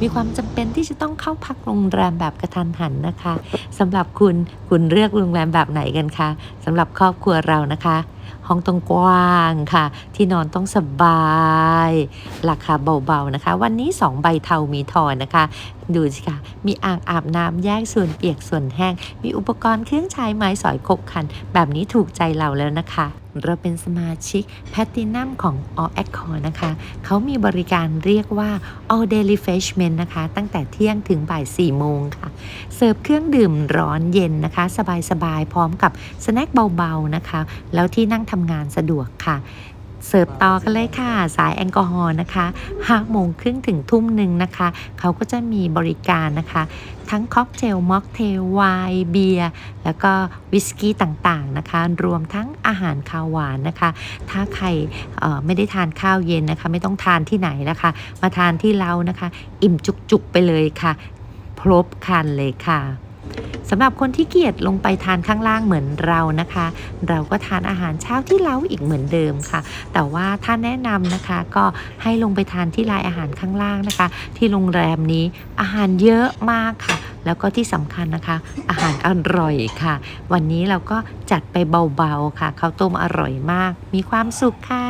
มีความจำเป็นที่จะต้องเข้าพักโรงแรมแบบกระทันหันนะคะสำหรับคุณคุณเลือกโรงแรมแบบไหนกันคะสำหรับครอบครัวเรานะคะ ห้องต้องกว้างค่ะ ที่นอนต้องสบาย ราคาเบาๆนะคะ วันนี้ 2 ใบเทามีทอนนะคะ ดูสิคะมีอ่างอาบน้ำแยกส่วนเปียกส่วนแห้ง มีอุปกรณ์เครื่องใช้ไม้สอยครบคัน แบบนี้ถูกใจเราแล้วนะคะ เราเป็นสมาชิกแพตตินัมของ All Accord นะคะ เขามีบริการเรียกว่า All Day Refreshment นะคะ ตั้งแต่เที่ยงถึงบ่าย4โมงค่ะ เสิร์ฟเครื่องดื่มร้อนเย็นนะคะ สบายๆพร้อมกับสแน็คเบาๆนะคะ แล้วที่นั่งทำงานสะดวกค่ะ เสิร์ฟต่อกันเลยค่ะ สายแอลกอฮอล์นะคะ5โมงครึ่งถึงทุ่มหนึ่งนะคะ เขาก็จะมีบริการนะคะ ทั้งค็อกเทลม็อกเทลไวน์เบียร์แล้วก็วิสกี้ต่างๆนะคะ รวมทั้งอาหารคาวหวานนะคะ ถ้าใครไม่ได้ทานข้าวเย็นนะคะ ไม่ต้องทานที่ไหนนะคะ มาทานที่เรานะคะ อิ่มจุกๆไปเลยค่ะ ครบคันเลยค่ะ สำหรับคนที่เกียจลงไปทานข้างล่างเหมือนเรานะคะ เราก็ทานอาหารเช้าที่เล้าอีกเหมือนเดิมค่ะ แต่ว่าถ้าแนะนำนะคะก็ให้ลงไปทานที่ลายอาหารข้างล่างนะคะ ที่โรงแรมนี้อาหารเยอะมากค่ะ แล้วก็ที่สำคัญนะคะ อาหารอร่อยค่ะ วันนี้เราก็จัดไปเบาๆค่ะข้าวต้มอร่อยมาก มีความสุขค่ะ